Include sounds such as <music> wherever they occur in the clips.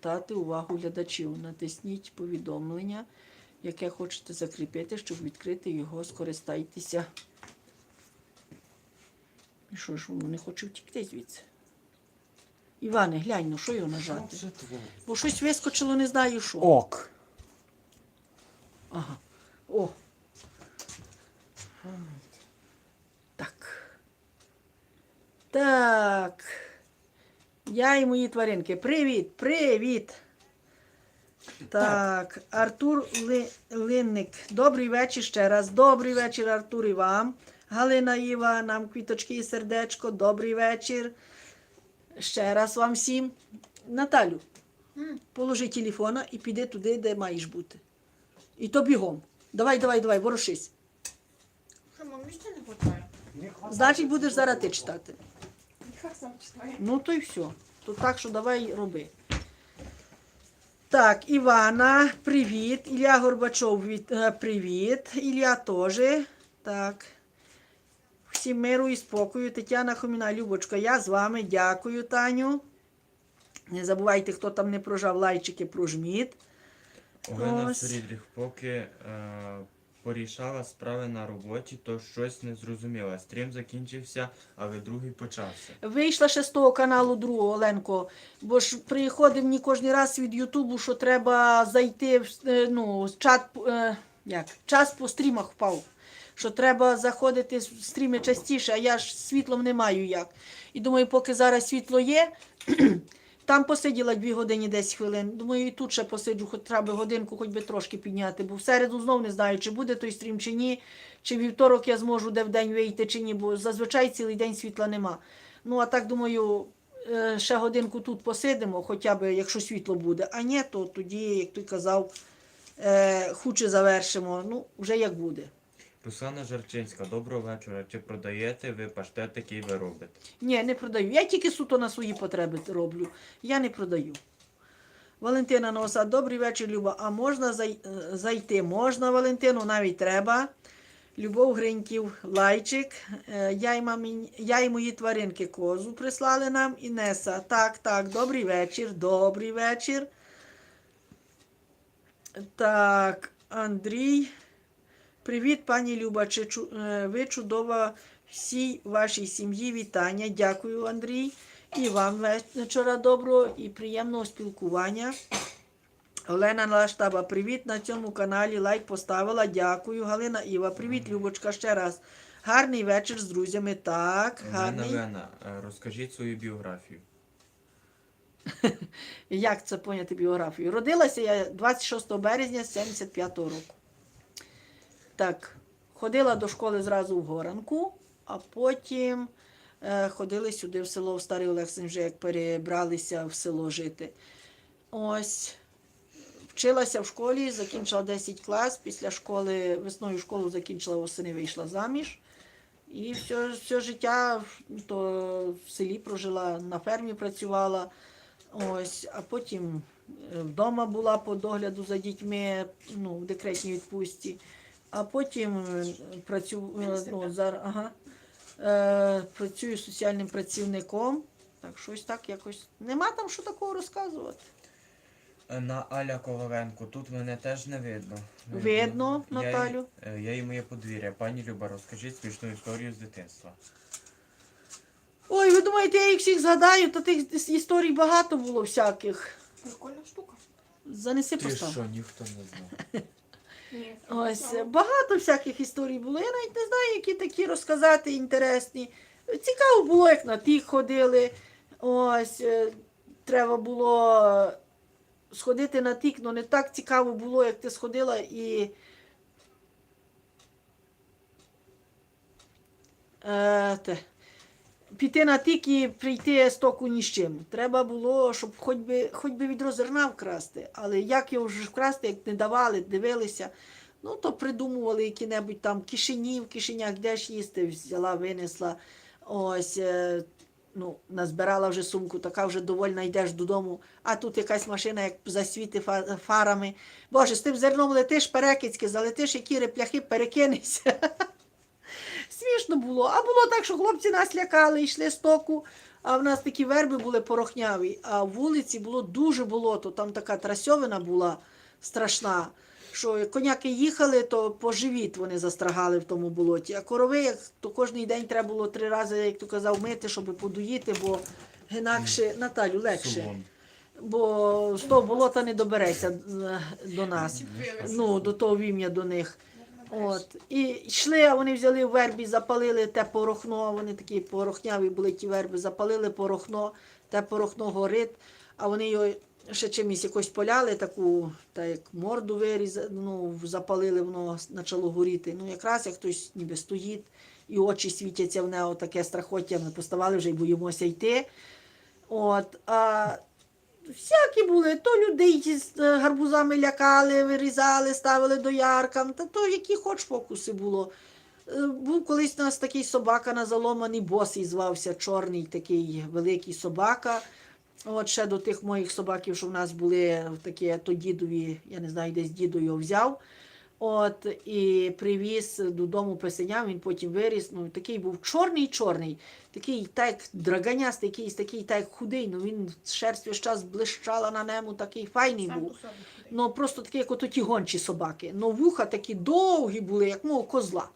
привертати увагу глядачів. Натисніть повідомлення, яке хочете закріпити, щоб відкрити його, скористайтеся. І що ж, воно не хоче втікти звідси. Іване, глянь, ну що його нажати? Бо щось вискочило, не знаю що. Ок. Ага. О. Так. Так. Я і мої тваринки. Привіт, привіт. Так, Артур Ли... Линник. Добрий вечір ще раз. Добрий вечір, Артур, і вам. Галина Іва, нам квіточки і сердечко. Добрий вечір. Ще раз вам всім. Наталю, положи телефона і піди туди, де маєш бути. І то бігом. Давай, давай, давай, ворушись. Що, мам, місця не хватає? Значить, будеш зараз ти читати. Нехай сам читає. Ну то й все. То так що давай роби. Так, Івана, привіт. Ілля Горбачов, від- е, привіт. Ілля теж. Так. Всім миру і спокою. Тетяна Хоміна, Любочка, я з вами. Дякую, Таню. Не забувайте, хто там не прожав лайчики, прожміть. Олена Ось. Фрідріх, поки е, порішала справи на роботі, то щось не зрозуміла. Стрім закінчився, але другий почався. Вийшла ще з того каналу другого, Оленко, бо ж приходить мені кожен раз від Ютубу, що треба зайти в е, ну, чат, е, як, час по стрімах впав. Що треба заходити в стріми частіше, а я ж світлом не маю як. І думаю, поки зараз світло є, там посиділа 2 години 10 хвилин. Думаю, і тут ще посиджу, хоч треба годинку, хоч би трошки підняти. Бо в середу знов не знаю, чи буде той стрім, чи ні. Чи вівторок я зможу де в день вийти, чи ні, бо зазвичай цілий день світла нема. Ну, а так думаю, е, ще годинку тут посидимо, хоча б якщо світло буде. А ні, то тоді, як ти казав, е, хуче завершимо. Ну, вже як буде. Руслана Жарчинська, доброго вечора. Чи продаєте ви паштет, який ви робите? Ні, не продаю. Я тільки суто на свої потреби роблю. Я не продаю. Валентина Носа, добрий вечір, Люба. А можна е, зайти? Можна, Валентину, навіть треба. Любов Гриньків, лайчик. Е, Я й, мамі, я й мої тваринки козу прислали нам. Інеса. Так, так, добрий вечір, добрий вечір. Так, Андрій. Привіт, пані Люба. Чи чу- е, ви чудова всій вашій сім'ї. Вітання. Дякую, Андрій. І вам вечора доброго і приємного спілкування. Олена Лаштаба, привіт на цьому каналі. Лайк поставила. Дякую. Галина Іва, привіт, Любочка, ще раз. Гарний вечір з друзями. Так, гарний. Вена, е, розкажіть свою біографію. <laughs> Як це поняти біографію? Родилася я 26 березня 75 року. Так, ходила до школи зразу в Горанку, а потім е, ходили сюди в село в Старий Олексин, вже як перебралися в село жити. Ось. Вчилася в школі, закінчила 10 клас. Після школи, весною школу закінчила восени, вийшла заміж. І все, все життя то в селі прожила, на фермі працювала. Ось, а потім е, вдома була по догляду за дітьми, ну, в декретній відпустці. А потім е, працю, е, ну, зар, ага, е, працюю соціальним працівником. Так, щось так якось. Нема там що такого розказувати. На Аля Коваленко, тут мене теж не видно. Видно, Я Наталю. е, Я і моє подвір'я. Пані Люба, розкажіть смішну історію з дитинства. Ой, ви думаєте, я їх всіх згадаю, то тих історій багато було всяких. Прикольна штука. Занеси постав. ніхто не знає. <laughs> Ось багато всяких історій було. Я навіть не знаю, які такі розказати інтересні. Цікаво було, як на тих ходили. Ось е, треба було сходити на тік, але не так цікаво було, як ти сходила і. Е, те, піти на тік і прийти з току ні з чим. Треба було, щоб хоч би, хоч би відро зерна вкрасти. Але як його вже вкрасти, як не давали, дивилися, ну то придумували які-небудь там кишені, в кишенях, де ж їсти, взяла, винесла. Ось, е, ну, назбирала вже сумку, така вже довольна, йдеш додому, а тут якась машина, як засвіти фарами. Боже, з тим зерном летиш перекицьки, залетиш, які репляхи перекинешся. <laughs> Смішно було. А було так, що хлопці нас лякали, йшли з току, А в нас такі верби були порохняві, а в вулиці було дуже болото. Там така трасьовина була страшна. Що коняки їхали, то по живіт вони застрагали в тому болоті. А корови, як то кожен день треба було три рази, як то казав, мити, щоб подоїти, бо інакше Наталю легше. Бо з того болота не добереться е, до нас. Ну, до того вім'я до них. От. І йшли, а вони взяли вербі, запалили те порохно, вони такі порохняві були ті верби, запалили порохно, те порохно горить, а вони його ще чимось якось поляли, таку, та як морду вирізали, ну, запалили, воно почало горіти. Ну, якраз як хтось ніби стоїть, і очі світяться в нього, таке страхоття, ми поставали вже і боїмося йти. От, а всякі були, то людей з е, гарбузами лякали, вирізали, ставили до яркам, та то які хоч фокуси було. Е, Був колись у нас такий собака на заломаний босий звався, чорний такий великий собака. От ще до тих моїх собаків, що в нас були такі, то дідові, я не знаю, десь діду його взяв. От, і привіз додому песеня, він потім виріс. Ну, такий був чорний-чорний, такий так драганястий, якийсь такий так худий. Ну, він шерсть весь час блищала на ньому, такий файний Сам був. Ну, просто такі, як ото ті гончі собаки. Ну, вуха такі довгі були, як мов козла.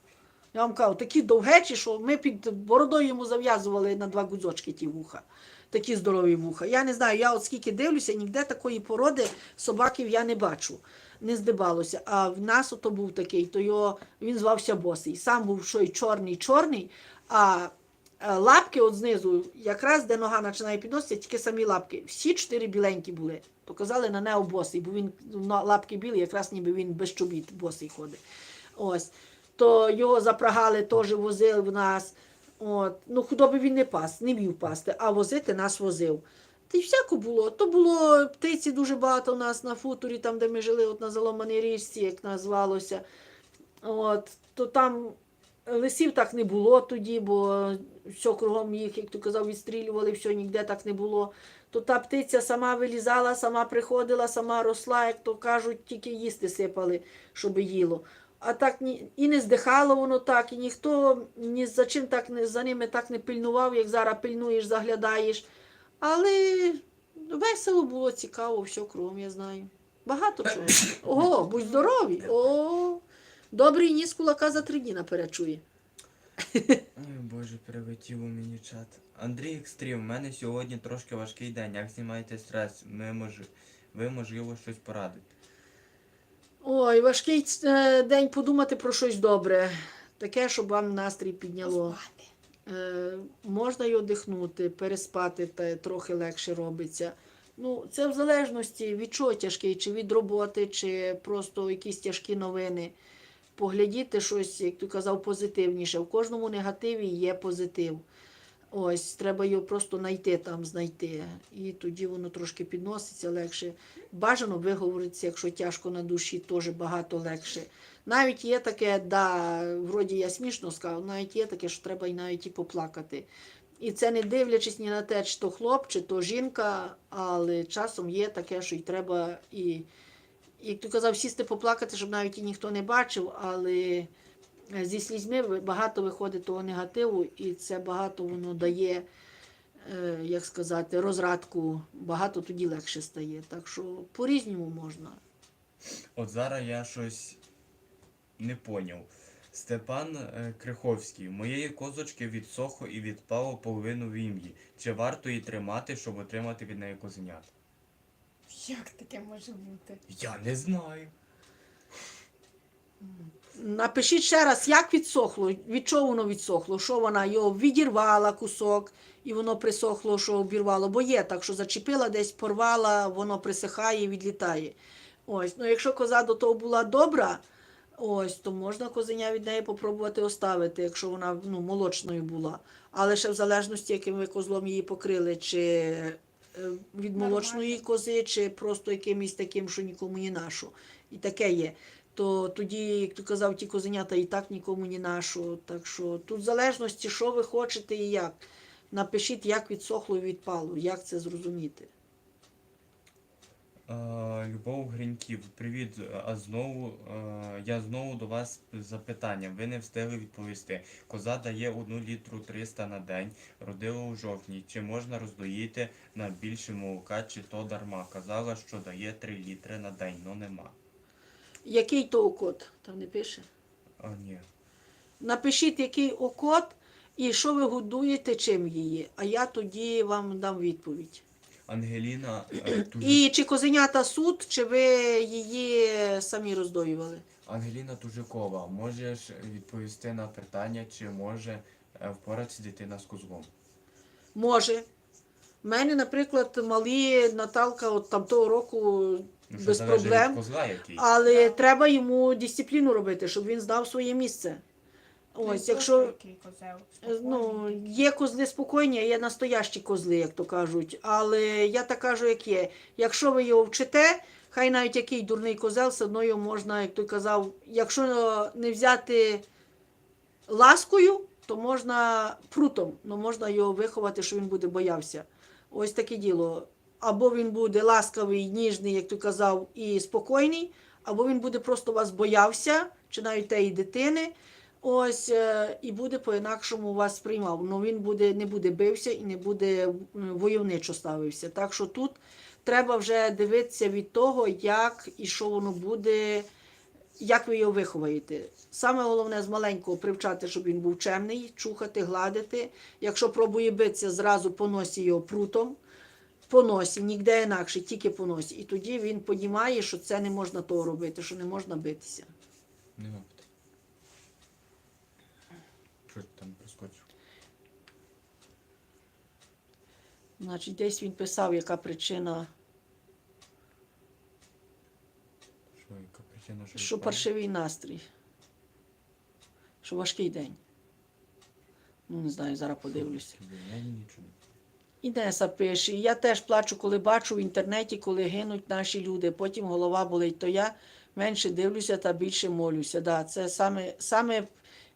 Я вам кажу, такі довгечі, що ми під бородою йому зав'язували на два гудзочки ті вуха. Такі здорові вуха. Я не знаю, я от скільки дивлюся, ніде такої породи собаків я не бачу. Не здибалося. А в нас ото був такий, то його, він звався Босий. Сам був що й чорний, чорний, а е, лапки от знизу, якраз де нога починає підноситися, тільки самі лапки. Всі чотири біленькі були. Показали на нео босий, бо він ну, лапки білі, якраз ніби він без чобіт босий ходить. Ось. То його запрагали, теж возили в нас. От. Ну, худоби він не пас, не вмів пасти, а возити нас возив. Та й всяко було. То було птиці дуже багато у нас на футурі, там, де ми жили, от на Заломаній річці, як назвалося. От. То там лисів так не було тоді, бо все кругом їх, як ти казав, відстрілювали, все ніде так не було. То та птиця сама вилізала, сама приходила, сама росла, як то кажуть, тільки їсти сипали, щоб їло. А так і не здихало воно так, і ніхто ні за чим так не за ними так не пильнував, як зараз пильнуєш, заглядаєш. Але весело було, цікаво, все кругом, я знаю. Багато чого. <coughs> Ого, будь здорові. О, добрий ніс кулака за три дні наперед чує. <laughs> Ой, Боже, прилетів у мені чат. Андрій Екстрім, у мене сьогодні трошки важкий день. Як знімаєте стрес? Ми мож... Ви можливо щось порадите. Ой, важкий е, день подумати про щось добре. Таке, щоб вам настрій підняло. Е, можна й одихнути, переспати та трохи легше робиться. Ну, це в залежності від чого тяжкий, чи від роботи, чи просто якісь тяжкі новини. Поглядіти щось, як ти казав, позитивніше. В кожному негативі є позитив. Ось, треба його просто знайти там, знайти. І тоді воно трошки підноситься легше. Бажано виговоритися, якщо тяжко на душі, теж багато легше. Навіть є таке, да, вроді я смішно сказав, навіть є таке, що треба й навіть і поплакати. І це не дивлячись ні на те, чи то хлоп, чи то жінка, але часом є таке, що й треба і, як ти казав, сісти поплакати, щоб навіть і ніхто не бачив, але зі слізьми багато виходить того негативу, і це багато воно дає, е, як сказати, розрадку, багато тоді легше стає. Так що по-різному можна. От зараз я щось не поняв. Степан е, Криховський. Моєї козочки відсохло і відпало половину вім'ї. Чи варто її тримати, щоб отримати від неї козенят? Як таке може бути? Я не знаю. Напишіть ще раз, як відсохло, від чого воно відсохло, що вона його відірвала кусок, і воно присохло, що обірвало. Бо є так, що зачепила десь, порвала, воно присихає, відлітає. Ось, ну якщо коза до того була добра, ось, то можна козеня від неї попробувати оставити, якщо вона ну, молочною була. Але ще в залежності, яким ви козлом її покрили, чи е, від молочної кози, чи просто якимось таким, що нікому не нашу. І таке є то тоді, як ти казав, ті козенята і так нікому не нашу. Так що тут в залежності, що ви хочете і як. Напишіть, як відсохло і відпало, як це зрозуміти. Е, Любов Гриньків. Привіт. А знову е, я знову до вас з запитанням. Ви не встигли відповісти. Коза дає 1 літру 300 на день, родила у жовтні. Чи можна роздоїти на більше молока, чи то дарма? Казала, що дає 3 літри на день, но нема. Який то окот? Там не пише. А ні. Напишіть, який окот і що ви годуєте, чим її. А я тоді вам дам відповідь. Ангеліна е, І чи козенята суд, чи ви її самі роздоювали? Ангеліна Тужикова, можеш відповісти на питання, чи може е, впоратися дитина з козлом? Може. У мене, наприклад, малі Наталка от там того року Ну, що без залежить проблем. козла який. Але треба йому дисципліну робити, щоб він знав своє місце. Ось, якщо козел, ну, є козли спокійні, а є настоящі козли, як то кажуть. Але я так кажу, як є. Якщо ви його вчите, хай навіть який дурний козел, все одно його можна, як той казав, якщо не взяти ласкою, то можна прутом, ну можна його виховати, що він буде боявся. Ось таке діло. Або він буде ласкавий, ніжний, як ти казав, і спокійний, або він буде просто вас боявся, чи навіть тієї дитини. Ось е, і буде по-інакшому вас сприймав. Ну він буде, не буде бився і не буде войовничо ставився. Так що тут треба вже дивитися від того, як і що воно буде, як ви його виховаєте. Саме головне з маленького привчати, щоб він був чемний, чухати, гладити. Якщо пробує битися, зразу по носі його прутом. По носі, ніде інакше, тільки по носі. І тоді він понімає, що це не можна того робити, що не можна битися. Нема питань. Що ти там проскочив? Значить, десь він писав, яка причина, Що, яка причина, що що відпав? паршивий настрій, що важкий день. Ну, не знаю, зараз подивлюся. Я нічого Інеса пише, я теж плачу, коли бачу в інтернеті, коли гинуть наші люди. Потім голова болить, то я менше дивлюся та більше молюся. Да, це саме, саме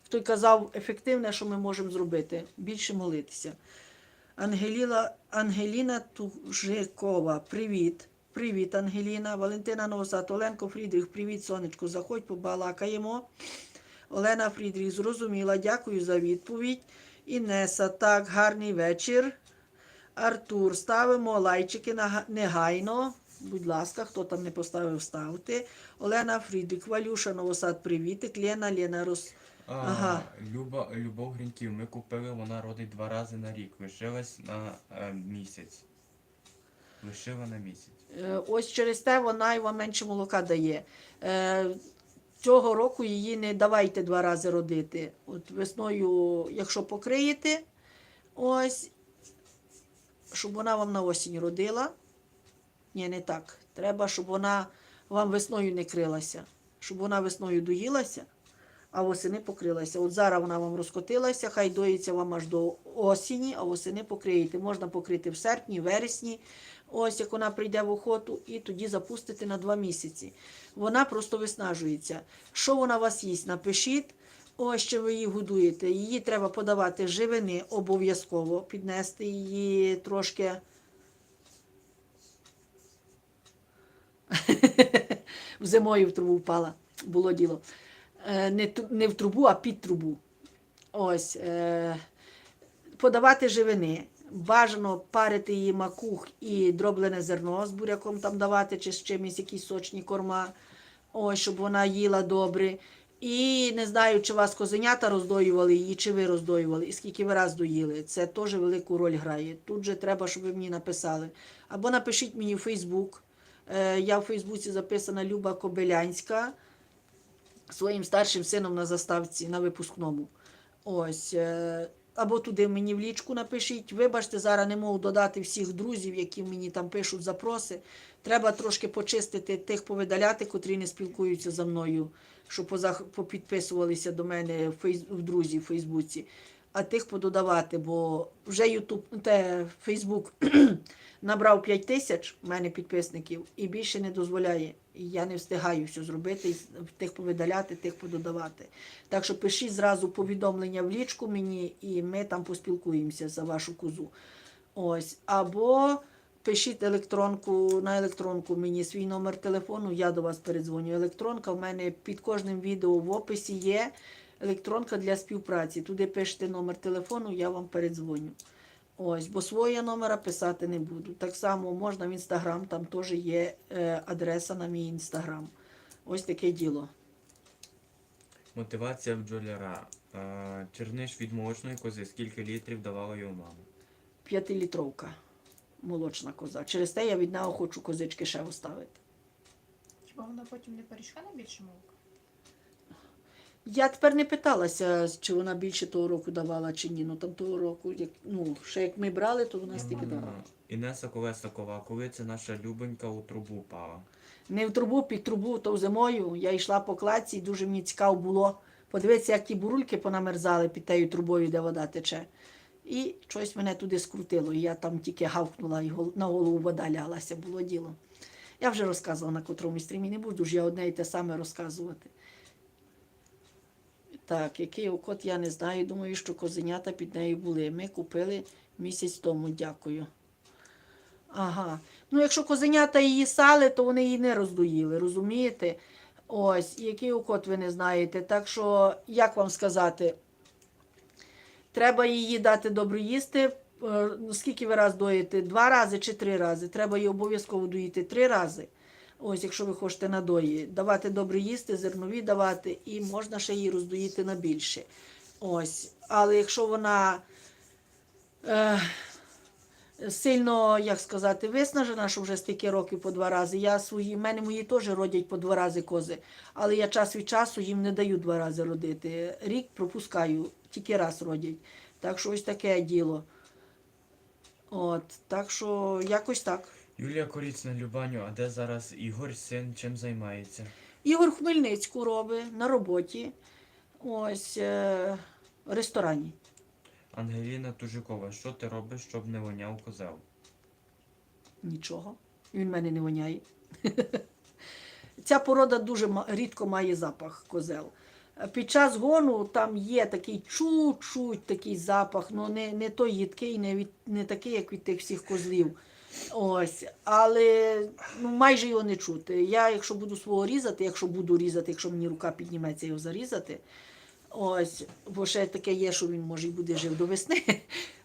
хто й казав, ефективне, що ми можемо зробити. Більше молитися. Ангеліла, Ангеліна Тужикова, привіт. Привіт, Ангеліна. Валентина Новосад, Оленко Фрідріх, привіт, сонечко. Заходь, побалакаємо. Олена Фрідріх, зрозуміла, дякую за відповідь. Інеса, так, гарний вечір. Артур, ставимо лайчики негайно. Будь ласка, хто там не поставив, ставте. Олена Фрідрік, Валюша Новосад, привітик. Лена, Лена Рос. Ага. Люба, Любов Гриньків, ми купили, вона родить два рази на рік. Лишилась на е, місяць. Лишила на місяць. Е, Ось через те вона і вам менше молока дає. Е, Цього року її не давайте два рази родити. От весною, якщо покриєте, ось, щоб вона вам на осінь родила. Ні, не так. Треба, щоб вона вам весною не крилася. Щоб вона весною доїлася, а восени покрилася. От зараз вона вам розкотилася, хай доїться вам аж до осені, а восени покриєте. Можна покрити в серпні, вересні. Ось як вона прийде в охоту, і тоді запустити на два місяці. Вона просто виснажується. Що вона у вас їсть? Напишіть. Ось що ви її годуєте. Її треба подавати живини обов'язково, піднести її трошки. <laughs> Зимою в трубу впала, було діло. Е, Не, не в трубу, а під трубу. Ось. е, Подавати живини. Бажано парити її макух і дроблене зерно з буряком там давати, чи з чимось якісь сочні корма, ось, щоб вона їла добре. І не знаю, чи вас козенята роздоювали її, чи ви роздоювали, і скільки ви раз доїли. Це теж велику роль грає. Тут же треба, щоб ви мені написали. Або напишіть мені в Фейсбук. Е, Я в Фейсбуці записана Люба Кобилянська своїм старшим сином на заставці на випускному. Ось. е, Або туди мені в лічку напишіть. Вибачте, зараз не можу додати всіх друзів, які мені там пишуть запроси. Треба трошки почистити тих повидаляти, котрі не спілкуються за мною, що позах- попідписувалися до мене в, друзі в Фейсбуці, а тих пододавати, бо вже Ютуб, те Фейсбук <clears throat> набрав 5 тисяч в мене підписників і більше не дозволяє. Я не встигаю все зробити, тих повидаляти, тих пододавати. Так що пишіть зразу повідомлення в лічку мені, і ми там поспілкуємося за вашу козу. Ось. Або пишіть електронку на електронку мені свій номер телефону, я до вас передзвоню. Електронка в мене під кожним відео в описі є електронка для співпраці. Туди пишете номер телефону, я вам передзвоню. Ось, бо своє номера писати не буду. Так само можна в інстаграм, там теж є е, адреса на мій інстаграм. Ось таке діло. Мотивація бджоляра. Е, Черниш від молочної кози. Скільки літрів давала його мама? П'ятилітровка молочна коза. Через те я від нього хочу козички ще оставити. Хіба вона потім не перейшла на більше молока? Я тепер не питалася, чи вона більше того року давала, чи ні. Ну там того року, як, ну, ще як ми брали, то вона стільки давала. Інеса Колесакова. Коли це наша любонька у трубу пала? Не в трубу, під трубу, то зимою. Я йшла по кладці, і дуже мені цікаво було подивитися, як ті бурульки понамерзали під тією трубою, де вода тече. І щось мене туди скрутило. І я там тільки гавкнула, і на голову вода лялася, було діло. Я вже розказувала на котрому стрімі, не буду ж я одне і те саме розказувати. Так, який окот, я не знаю. Думаю, що козенята під нею були. Ми купили місяць тому, дякую. Ага. Ну, якщо козенята її сали, то вони її не роздоїли, розумієте? Ось, який окот ви не знаєте. Так що, як вам сказати, треба її дати добре їсти. Е, Скільки ви раз доїте? Два рази чи три рази. Треба її обов'язково доїти три рази. Ось, якщо ви хочете надої, давати добре їсти, зернові давати, і можна ще її роздоїти на більше. Ось. Але якщо вона е, сильно, як сказати, виснажена, що вже стільки років по два рази. Я свої, в мене мої теж родять по два рази кози, але я час від часу їм не даю два рази родити. Рік пропускаю, тільки раз родять. Так що ось таке діло. От, так що якось так. Юлія Коріцна Любаню, а де зараз Ігор син чим займається? Ігор Хмельницьку робить на роботі. Ось е, в ресторані. Ангеліна Тужикова, що ти робиш, щоб не воняв козел? Нічого. Він в мене не воняє. <laughs> Ця порода дуже рідко має запах козел. Під час гону там є такий чуть-чуть такий запах, ну не, не той їдкий, не, від, не такий, як від тих всіх козлів. Ось, але ну, майже його не чути. Я, якщо буду свого різати, якщо буду різати, якщо мені рука підніметься його зарізати, ось, бо ще таке є, що він може й буде жив до весни, <laughs>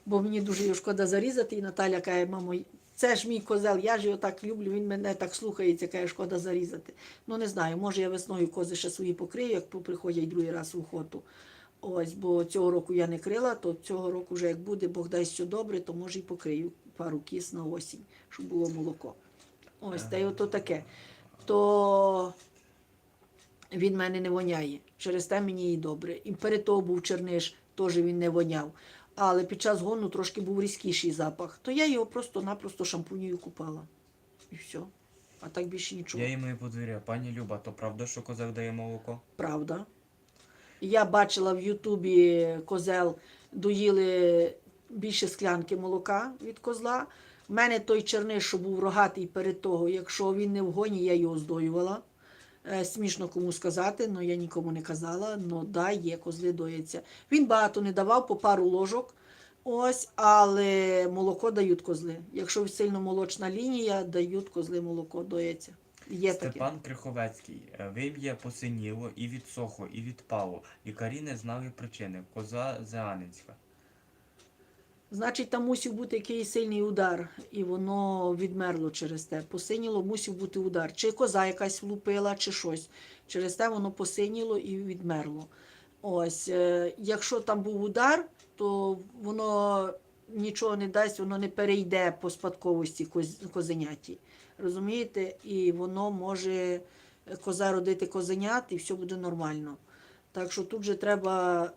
бо мені дуже його шкода зарізати. І Наталя каже, мамо, це ж мій козел, я ж його так люблю, він мене так слухається, каже, шкода зарізати. Ну не знаю, може я весною кози ще свої покрию, як приходять другий раз в охоту. Ось, бо цього року я не крила, то цього року вже як буде, Бог дасть все добре, то може і покрию пару кіс на осінь, щоб було молоко. Ось, та й ото таке. То він мене не воняє. Через те мені і добре. І перед того був черниш, теж він не воняв. Але під час гону трошки був різкіший запах. То я його просто-напросто шампунею купала. І все. А так більше нічого. Я і мої подвір'я. Пані Люба, то правда, що козел дає молоко? Правда. Я бачила в Ютубі козел доїли більше склянки молока від козла. У мене той черниш, що був рогатий перед того, якщо він не в гоні, я його здоювала. Е, Смішно кому сказати, але я нікому не казала. Ну да, є, козли дояться. Він багато не давав, по пару ложок. Ось, але молоко дають козли. Якщо сильно молочна лінія, дають козли молоко, дояться. Є таке. Степан Криховецький. е, Вим'я посиніло і відсохло, і відпало. Лікарі не знали причини. Коза Зеанинська. Значить, там мусив бути якийсь сильний удар, і воно відмерло через те. Посиніло, мусив бути удар. Чи коза якась влупила, чи щось. Через те воно посиніло і відмерло. Ось, е, якщо там був удар, то воно нічого не дасть, воно не перейде по спадковості козеняті. Розумієте? І воно може е, коза родити козенят, і все буде нормально. Так що тут же треба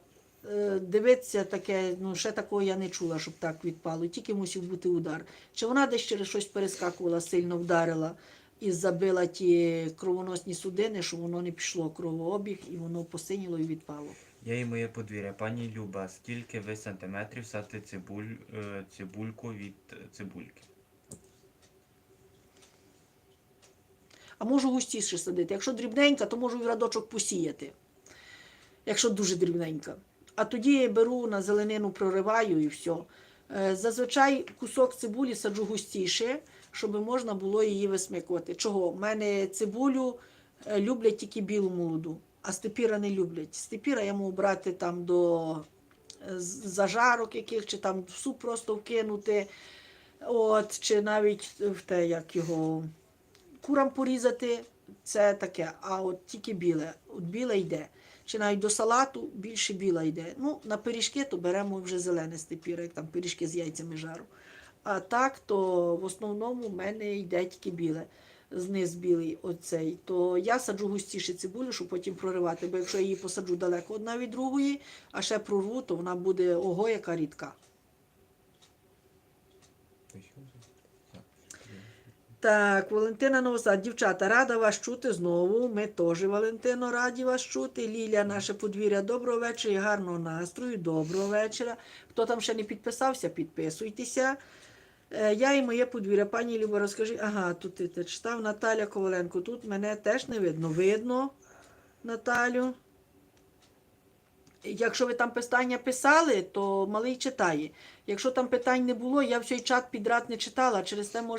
дивитися таке, ну ще такого я не чула, щоб так відпало. Тільки мусив бути удар. Чи вона десь через щось перескакувала, сильно вдарила і забила ті кровоносні судини, що воно не пішло кровообіг, і воно посиніло і відпало. Я і моє подвір'я. Пані Люба, скільки ви сантиметрів садите цибуль, е, цибульку від е, цибульки? А можу густіше садити. Якщо дрібненька, то можу і в радочок посіяти. Якщо дуже дрібненька. А тоді я беру на зеленину, прориваю і все. Зазвичай кусок цибулі саджу густіше, щоб можна було її висмикувати. Чого? У мене цибулю е, люблять тільки білу молоду, а степіра не люблять. Степіра я можу брати там до е, зажарок яких, чи там в суп просто вкинути, от, чи навіть те, як його курам порізати, це таке. А от тільки біле, от біле йде. Чи навіть до салату більше біла йде. Ну, на пиріжки то беремо вже зелене степіра, як там пиріжки з яйцями жару. А так, то в основному в мене йде тільки біле. Зниз білий оцей. То я саджу густіше цибулю, щоб потім проривати. Бо якщо я її посаджу далеко одна від другої, а ще прорву, то вона буде ого, яка рідка. Так, Валентина Новосад, дівчата, рада вас чути знову. Ми теж, Валентино, раді вас чути. Лілія, наше подвір'я, доброго вечора і гарного настрою, доброго вечора. Хто там ще не підписався, підписуйтеся. Е, Я і моє подвір'я. Пані Люба, розкажи. Ага, тут ти, ти читав Наталя Коваленко. Тут мене теж не видно. Видно, Наталю. Якщо ви там питання писали, то малий читає. Якщо там питань не було, я в цей чат підряд не читала, через те може.